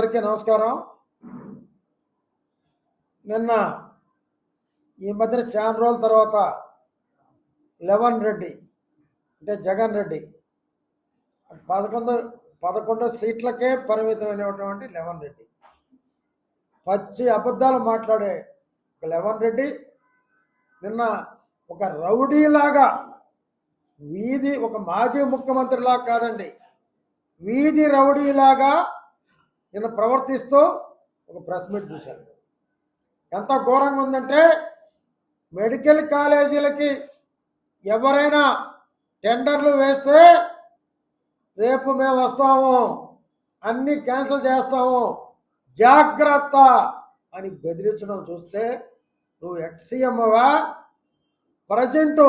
అందరికీ నమస్కారం. నిన్న ఈ మధ్యన చాలా రోజుల తర్వాత లెవన్ రెడ్డి అంటే జగన్ రెడ్డి పదకొండు పదకొండు సీట్లకే పరిమితమైనటువంటి లెవన్ రెడ్డి. పచ్చి అబద్ధాలు మాట్లాడే ఒక రెడ్డి నిన్న ఒక రౌడీలాగా వీధి ఒక మాజీ ముఖ్యమంత్రిలా కాదండి వీధి రౌడీలాగా నిన్న ప్రవర్తిస్తూ ఒక ప్రెస్ మీట్ చూశాను. ఎంత ఘోరంగా ఉందంటే మెడికల్ కాలేజీలకి ఎవరైనా టెండర్లు వేస్తే రేపు మేము వస్తాము అన్ని క్యాన్సిల్ చేస్తాము జాగ్రత్త అని బెదిరించడం చూస్తే నువ్వు ఎక్సీఎంవా ప్రజెంటు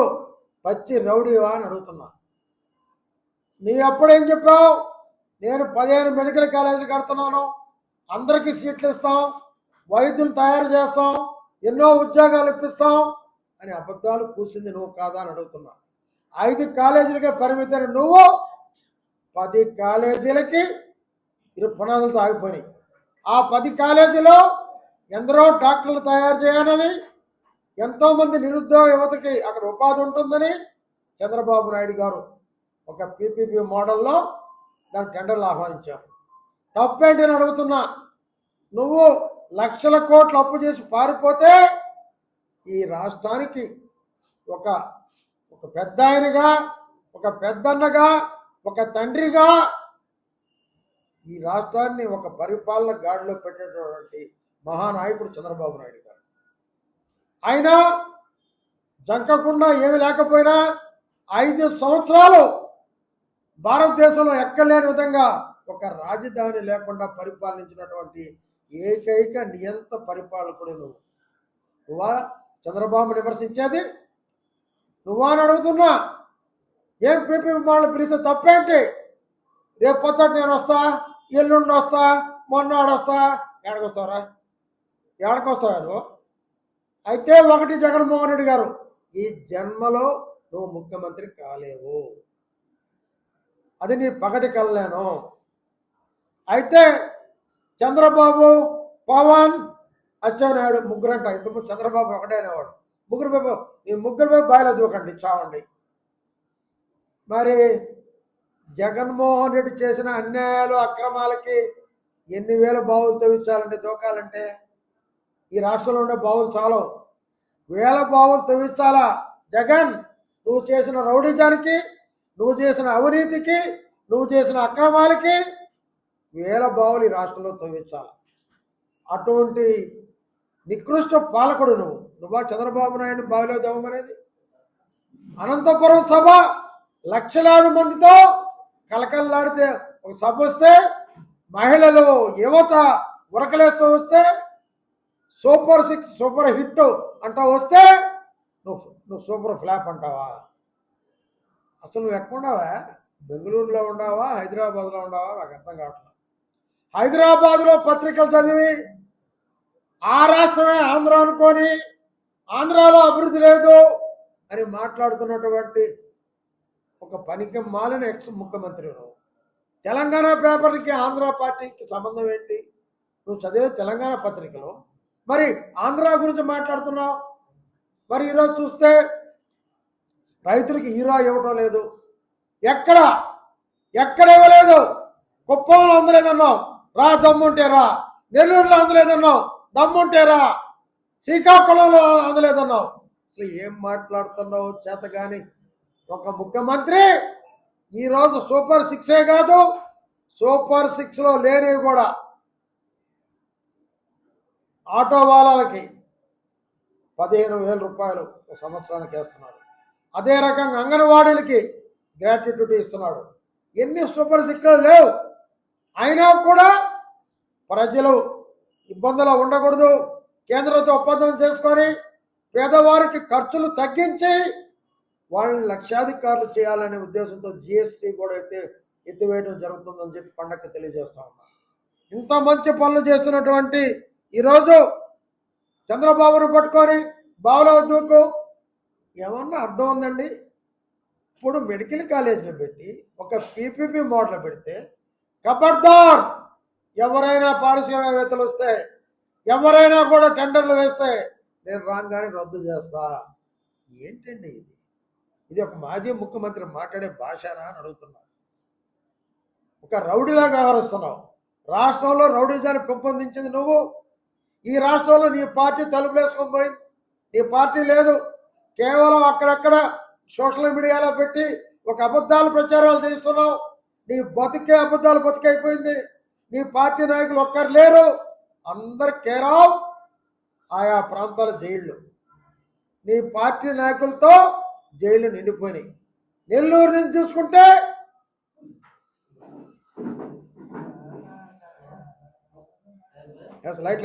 పచ్చి రౌడీవా అని అడుగుతున్నా. నీ అప్పుడేం చెప్పావు? నేను పదిహేను మెడికల్ కాలేజీలు కడుతున్నాను. అందరికీ సీట్లు ఇస్తాం. వైద్యులు తయారు చేస్తాం. ఎన్నో ఉద్యోగాలు ఇప్పిస్తాం. అని అబద్ధాలు కూసింది నువ్వు కాదా అని అడుగుతున్నా. ఐదు కాలేజీలకే పరిమితమైన నువ్వు పది కాలేజీలకి ఇరు పునాదులతో ఆగిపోయినాయి ఆ పది కాలేజీలో ఎందరో డాక్టర్లు తయారు చేయాలని ఎంతోమంది నిరుద్యోగ యువతకి అక్కడ ఉపాధి ఉంటుందని చంద్రబాబు నాయుడు గారు ఒక పీపీపీ మోడల్లో దాని టెండర్లు ఆహ్వానించారు. తప్పేంటి అని అడుగుతున్నా. నువ్వు లక్షల కోట్లు అప్పు చేసి పారిపోతే ఈ రాష్ట్రానికి ఒక ఒక పెద్ద ఆయనగా ఒక పెద్దన్నగా ఒక తండ్రిగా ఈ రాష్ట్రాన్ని ఒక పరిపాలన గాడిలో పెట్టేటటువంటి మహానాయకుడు చంద్రబాబు నాయుడు గారు. ఆయన జంకకుండా ఏమి లేకపోయినా ఐదు సంవత్సరాలు భారతదేశంలో ఎక్కలేని విధంగా ఒక రాజధాని లేకుండా పరిపాలించినటువంటి ఏకైక నియంత పరిపాలకుడు నువ్వు. నువ్వా చంద్రబాబు విమర్శించేది? నువ్వా అని అడుగుతున్నా. ఏం పీపీ వాళ్ళు పిలిస్తే తప్పేంటి? రేపు పొద్దుట నేను వస్తా ఎల్లుండి వస్తా మొన్నాడు వస్తా. ఎక్కడికి వస్తారా నువ్వు? అయితే ఒకటి జగన్మోహన్ రెడ్డి గారు ఈ జన్మలో నువ్వు ముఖ్యమంత్రి కాలేవు. అది నీ పగటి కల్లేను అయితే చంద్రబాబు పవన్ అచ్చెన్నాయుడు ముగ్గురంట. ఇంతకు చంద్రబాబు ఒకటేనేవాడు ముగ్గురు బాబు ఈ ముగ్గురు బాబు బాయిలో దూకండి చావండి. మరి జగన్మోహన్ రెడ్డి చేసిన అన్యాయాలు అక్రమాలకి ఎన్ని వేల బావులు తవ్వించాలంటే దూకాలంటే ఈ రాష్ట్రంలో ఉండే బావులు చాలవు వేల బావులు తవ్వించాలా? జగన్ నువ్వు చేసిన రౌడీజానికి నువ్వు చేసిన అవినీతికి నువ్వు చేసిన అక్రమాలకి వేల బావులు ఈ రాష్ట్రంలో తవ్వించాలి. అటువంటి నికృష్ట పాలకుడు నువ్వు. నువ్వా చంద్రబాబు నాయుడు బావిలో దవ్వమనేది అనంతపురం సభ లక్షలాది మందితో కలకల్లాడితే ఒక సభ వస్తే మహిళలు యువత ఉరకలేస్తూ వస్తే సూపర్ సిక్స్ సూపర్ హిట్ అంటా వస్తే నువ్వు నువ్వు సూపర్ ఫ్లాప్ అంటావా? అసలు నువ్వు ఎక్కడ బెంగళూరులో ఉన్నావా? హైదరాబాద్లో ఉండావా నాకు అర్థం కావట్లేదు. హైదరాబాద్లో పత్రికలు చదివి ఆ రాష్ట్రమే ఆంధ్ర అనుకొని ఆంధ్రాలో అభివృద్ధి లేదు అని మాట్లాడుతున్నటువంటి ఒక పనికి మాలిన ఎక్స్ ముఖ్యమంత్రి తెలంగాణ పేపర్కి ఆంధ్ర పార్టీకి సంబంధం ఏంటి? నువ్వు చదివే తెలంగాణ పత్రికలో. మరి ఆంధ్ర గురించి మాట్లాడుతున్నావు? మరి ఈరోజు చూస్తే రైతులకి ఈరా ఇవ్వటం లేదు. ఎక్కడ? ఎక్కడ ఇవ్వలేదు? కుప్పంలో అందలేదన్నాం రా దమ్ముంటే రా. నెల్లూరులో అందలేదన్నాం దమ్ముంటే రా. శ్రీకాకుళంలో అందలేదన్నాం అసలు ఏం మాట్లాడుతున్నావు చేత కానీ ఒక ముఖ్యమంత్రి ఈరోజు సూపర్ సిక్సే కాదు సూపర్ సిక్స్లో లేనివి కూడా. ఆటో వాళ్ళకి పదిహేను వేల రూపాయలు ఒక సంవత్సరానికి వేస్తున్నారు. అదే రకంగా అంగన్వాడీలకి గ్రాట్యుటీ ఇస్తున్నాడు. ఎన్ని సూపర్ సిక్స్లు లేవు. అయినా కూడా ప్రజలు ఇబ్బందులు ఉండకూడదు. కేంద్రంతో ఒప్పందం చేసుకొని పేదవారికి ఖర్చులు తగ్గించి వాళ్ళని లక్షాధికారులు చేయాలనే ఉద్దేశంతో జిఎస్టీ కూడా అయితే ఎత్తివేయడం జరుగుతుందని చెప్పి పండగ తెలియజేస్తా ఉన్నా. ఇంత మంచి పనులు చేస్తున్నటువంటి ఈరోజు చంద్రబాబును పట్టుకొని బావులో దూకు ఏమన్నా అర్థం ఉందండి? ఇప్పుడు మెడికల్ కాలేజీలో పెట్టి ఒక పీపీపీ మోడల్ పెడితే కబర్దార్! ఎవరైనా పారిశ్రామికవేత్తలు వస్తే ఎవరైనా కూడా టెండర్లు వేస్తే నేను రాగానే రద్దు చేస్తా. ఏంటండి ఇది? ఇది ఒక మాజీ ముఖ్యమంత్రి మాట్లాడే భాషనా అని అడుగుతున్నాను ఒక రౌడీలా వ్యవహరిస్తున్నావు. రాష్ట్రంలో రౌడీజాన్ని పెంపొందించింది నువ్వు. ఈ రాష్ట్రంలో నీ పార్టీ తలుపులేసుకొని పోయింది. నీ పార్టీ లేదు. కేవలం అక్కడక్కడ సోషల్ మీడియాలో పెట్టి ఒక అబద్ధాలు ప్రచారాలు చేస్తున్నావు. నీ బతికే అబద్ధాలు బతికైపోయింది. నీ పార్టీ నాయకులు ఒక్కరు లేరు. అందరు కేర్ ఆఫ్ ఆయా ప్రాంతాల జైళ్ళు. నీ పార్టీ నాయకులతో జైళ్ళు నిండిపోయినాయి. నెల్లూరు నుంచి చూసుకుంటే ఎస్ లైట్